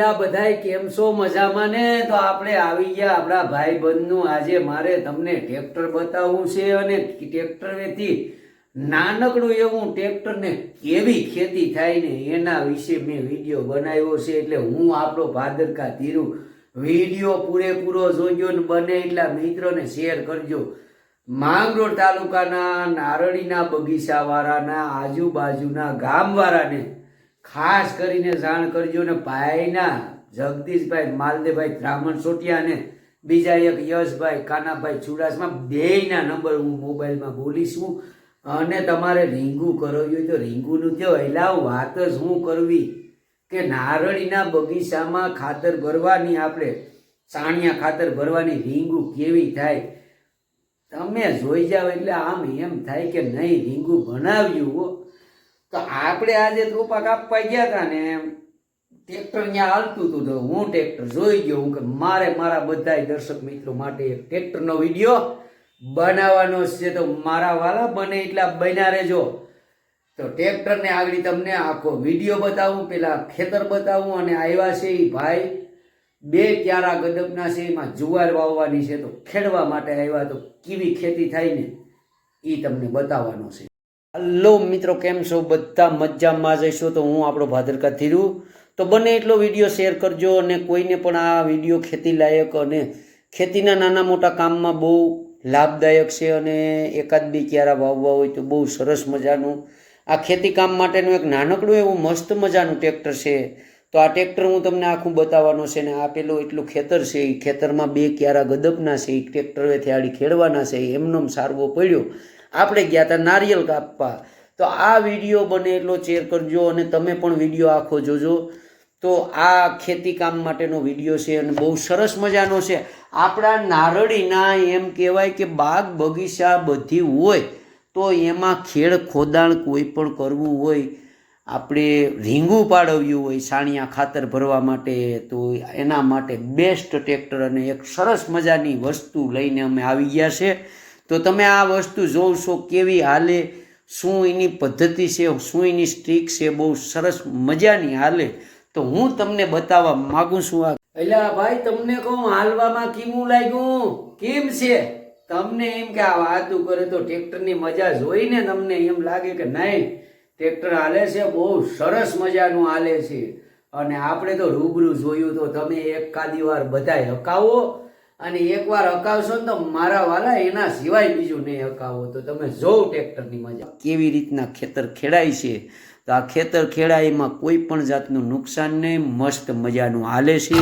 આ બધાય કેમ છો મજામાં ને? તો આપણે આવી ગયા આપણા ભાઈ બંધનું આજે મારે તમને ટ્રેક્ટર બતાવવું છે અને ટ્રેક્ટર નાનકડું એવું ટ્રેક્ટરને કેવી ખેતી થાય ને એના વિશે મેં વીડિયો બનાવ્યો છે. એટલે હું આપણો ભાદરકા ધીરું વીડિયો પૂરેપૂરો જોજો ને બને એટલા મિત્રોને શેર કરજો. માંગરોળ તાલુકાના નારળીના બગીચાવાળાના આજુબાજુના ગામવાળાને ખાસ કરીને જાણ કરજો ને ભાઈના જગદીશભાઈ માલદેભાઈ બ્રાહ્મણ સોટિયા ને બીજા એક યશભાઈ કાનાભાઈ ચુડાસમા, બેયના નંબર હું મોબાઈલમાં બોલીશું અને તમારે રીંગું કરવી હોય તો રીંગુનું થયો એલા વાત જ હું કરવી કે નારળીના બગીચામાં ખાતર ભરવાની આપણે, સાણિયા ખાતર ભરવાની રીંગું કેવી થાય? તમે જોઈ જાઓ એટલે આમ એમ થાય કે નહીં, રીંગું બનાવ્યું તો આપણે આજે ત્રુપા કાપવા ગયા હતા ને ટ્રેક્ટર ત્યાં હાલતું હતું તો હું ટ્રેક્ટર જોઈ ગયો. હું કે મારે મારા બધા દર્શક મિત્રો માટે એક ટ્રેક્ટરનો વીડિયો બનાવવાનો છે. તો મારા વાલા બને એટલા બન્યા રહેજો. તો ટ્રેક્ટરને આગળ તમને આખો વીડિયો બતાવું, પેલા ખેતર બતાવું અને આવ્યા છે એ ભાઈ. બે ક્યારા ગદબના છે, એમાં જુવાર વાવવાની છે. તો ખેડવા માટે આવ્યા તો કેવી ખેતી થાય ને એ તમને બતાવવાનો છે. હલો મિત્રો, કેમ છો? બધા મજામાં જઈશો તો હું આપણો ભાદરકા ધીરું. તો બને એટલો વીડિયો શેર કરજો અને કોઈને પણ આ વીડિયો ખેતી લાયક અને ખેતીના નાના મોટા કામમાં બહુ લાભદાયક છે અને એકાદ બી ક્યારા વાવવા હોય તો બહુ સરસ મજાનું. આ ખેતી કામ માટેનું એક નાનકડું એવું મસ્ત મજાનું ટ્રેક્ટર છે. તો આ ટ્રેક્ટર હું તમને આખું બતાવવાનું છે ને આ પેલું એટલું ખેતર છે. એ ખેતરમાં બે ક્યારા ગદપના છે. એ ટ્રેક્ટરેથી આડી ખેડવાના છે. એમનો સારવો પડ્યો. આપણે ગયા હતા નારિયેલ કાપવા. તો આ વીડિયો બને એટલો શેર કરજો અને તમે પણ વીડિયો આખો જોજો. તો આ ખેતી કામ માટેનો વીડિયો છે અને બહુ સરસ મજાનો છે. આપણા નારળીના એમ કહેવાય કે બાગ બગીચા બધી હોય, તો એમાં ખેડ ખોદાણ કોઈ પણ કરવું હોય, આપણે રીંગું પાડવ્યું હોય સાણિયા ખાતર ભરવા માટે, તો એના માટે બેસ્ટ ટ્રેક્ટર અને એક સરસ મજાની વસ્તુ લઈને અમે આવી ગયા છે. તો તમે આ વસ્તુ જોશો કેવી હાલે, શું એની પદ્ધતિ છે, શું એની સ્ટ્રીક છે, બહુ સરસ મજાની હાલે. તો હું તમને બતાવવા માગું છું આ. એટલે ભાઈ, તમને કહું, હાલવામાં કીમું લાગ્યું કેમ છે? તમને એમ કે આ વાતું કરે તો ટ્રેક્ટરની મજા જોઈને તમને એમ લાગે કે નહીં, ટ્રેક્ટર હાલે છે, બહુ સરસ મજાનું હાલે છે. અને આપણે તો રૂબરૂ જોયું તો તમે એક કાદી વાર બધાય હકાવો. અને એકવાર હકાવશો ને તો મારા વાલા એના સિવાય બીજું નહીં હકાવો. તો તમે જોવ ટ્રેક્ટરની મજા. કેવી રીતના ખેતર ખેડાય છે? તો આ ખેતર ખેડાઈમાં કોઈ પણ જાતનું નુકસાન નહીં, મસ્ત મજાનું હાલે છે.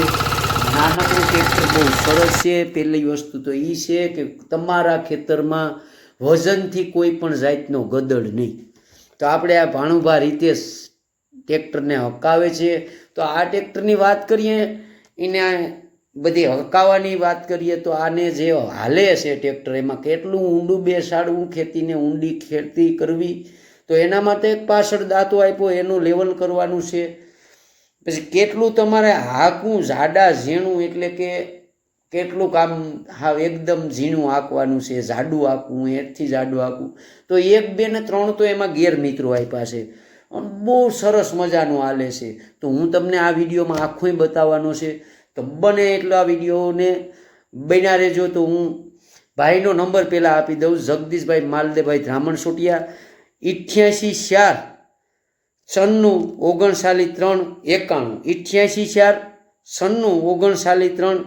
નાનકડું ટ્રેક્ટર બહુ સરસ છે. પહેલી વસ્તુ તો એ છે કે તમારા ખેતરમાં વજનથી કોઈ પણ જાતનો ગદડ નહીં. તો આપણે આ ભાણુભા રીતે ટ્રેક્ટરને હકાવે છે. તો આ ટ્રેક્ટરની વાત કરીએ, એને બધી હકાવાની વાત કરીએ તો આને જે હાલે છે ટ્રેક્ટર એમાં કેટલું ઊંડું બેસાડવું, ખેતીને ઊંડી ખેતી કરવી, તો એના માટે એક પાછળ દાંતો આપ્યો, એનું લેવલ કરવાનું છે. પછી કેટલું તમારે હાંકવું, જાડા ઝીણું, એટલે કે કેટલું કામ હા, એકદમ ઝીણું હાંકવાનું છે, જાડું હાંકવું એથી જાડું હાંકવું. તો એક, બે ને ત્રણ તો એમાં ગેરમિત્રો આપ્યા છે. બહુ સરસ મજાનું હાલે છે. તો હું તમને આ વિડીયોમાં આખું બતાવવાનો છે. તો બને એટલો આ વિડીયોને બન્યા રહેજો. તો હું ભાઈનો નંબર પહેલાં આપી દઉં. જગદીશભાઈ માલદેભાઈ બ્રાહ્મણ સોટિયા ઇઠ્યાસી ચાર સન્નું ઓગણસાલી ત્રણ, એકાણું. ઇઠ્યાસી ચાર સન્નું ઓગણસાલી ત્રણ,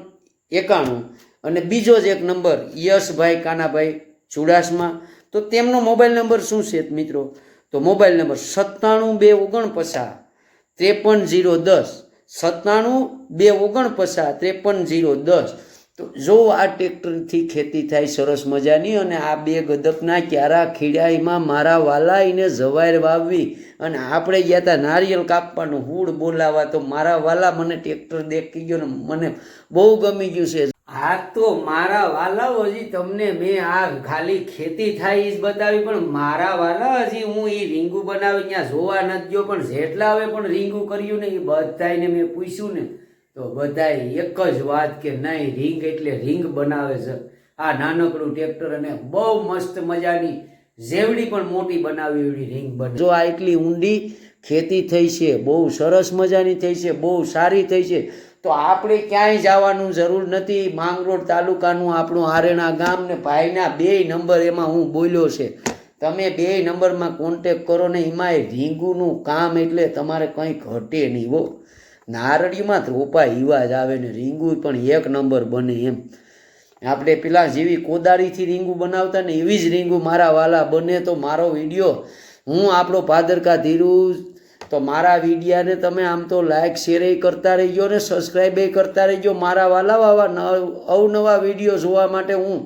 એકાણું. અને બીજો જ એક નંબર, યશભાઈ કાનાભાઈ ચુડાસમા. તો તેમનો મોબાઈલ નંબર શું છે મિત્રો? તો મોબાઈલ નંબર સત્તાણું બે ઓગણપચાસ, ત્રેપન જીરો દસ સત્તાણું બે ઓગણપચાસ ત્રેપન જીરો દસ. તો જો આ ટ્રેક્ટરથી ખેતી થાય સરસ મજાની અને આ બે ગદકના ક્યારા ખીડાઈમાં મારા વાલા એને જવાયર વાવવી અને આપણે ગયા હતા નારિયેલ કાપવાનું હુડ બોલાવા તો મારા વાલા મને ટ્રેક્ટર દેખી ગયો ને મને બહુ ગમી ગયું છે. હા તો મારા વાલા હજી તમને મેં આ ખાલી ખેતી થાય એ જ બતાવી, પણ મારા વાલા હજી હું એ રીંગું બનાવી ત્યાં જોવા નથી ગયો, પણ જેટલા હવે પણ રીંગું કર્યું ને એ બધાને મેં પૂછ્યું ને, તો બધાય એક જ વાત કે નહીં, રીંગ એટલે રીંગ બનાવે છે. આ નાનકડું ટ્રેક્ટર અને બહુ મસ્ત મજાની જેવડી પણ મોટી બનાવી એવડી રીંગ બને. જો આ એટલી ઊંડી ખેતી થઈ છે, બહુ સરસ મજાની થઈ છે, બહુ સારી થઈ છે તો આપણે ક્યાંય જવાનું જરૂર નથી. માંગરોળ તાલુકાનું આપણું આરેણા ગામ ને ભાઈના બે નંબર એમાં હું બોલ્યો છે. તમે બે નંબરમાં કોન્ટેક કરો ને એમાંય રીંગુનું કામ એટલે તમારે કંઈ ઘટે નહીં હો. નારળીમાં ધ્રોપા ઈવા જ આવે ને રીંગુ પણ એક નંબર બને એમ. આપણે પેલા જેવી કોદાળીથી રીંગુ બનાવતા ને એવી જ રીંગુ મારા વાલા બને તો મારો વીડિયો હું આપણો ભાદરકા ધીરુ તો મારા વિડીયાને તમે આમ તો લાઈક શેર કરતા રહીજો ને સબસ્ક્રાઈબ કરતા રહીજો. મારા વાલા વાવા નવ- અવનવા વીડિયો જોવા માટે હું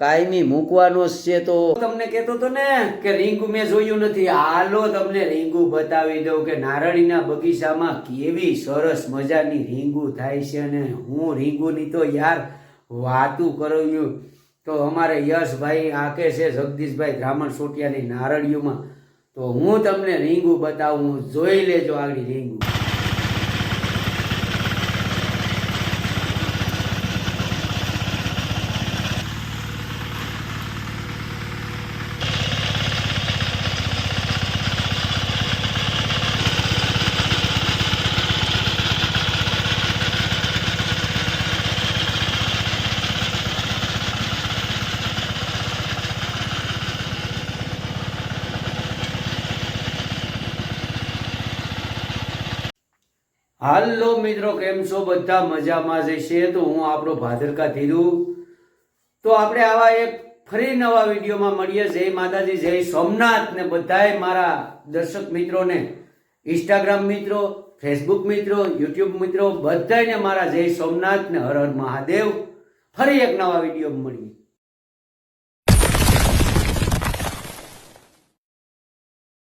કાયમી મૂકવાનો જ છે તો તમને કહેતો હતો ને કે રીંગુ મેં જોયું નથી. હાલો તમને રીંગુ બતાવી દઉં કે નારળીના બગીચામાં કેવી સરસ મજાની રીંગુ થાય છે અને હું રીંગુની તો યાર વાતું કરું તો અમારે યશભાઈ આકે છે, જગદીશભાઈ બ્રાહ્મણ સોટિયાની નારળીઓમાં તો હું તમને રીંગું બતાવું જોઈ લેજો આગળ રીંગુ. હાલો મિત્રો, કેમ છો? બધા મજામાં જ છે. તો હું આપણો ભાદરકા ધીરુ. તો આપણે આવા એક ફરી નવા વિડીયોમાં મળીએ. જય માતાજી, જય સોમનાથ ને બધાય મારા દર્શક મિત્રોને. ઇન્સ્ટાગ્રામ મિત્રો ફેસબુક મિત્રો યુટ્યુબ મિત્રો બધાને મારા જય સોમનાથ ને હર હર મહાદેવ. ફરી એક નવા વિડીયોમાં મળીએ.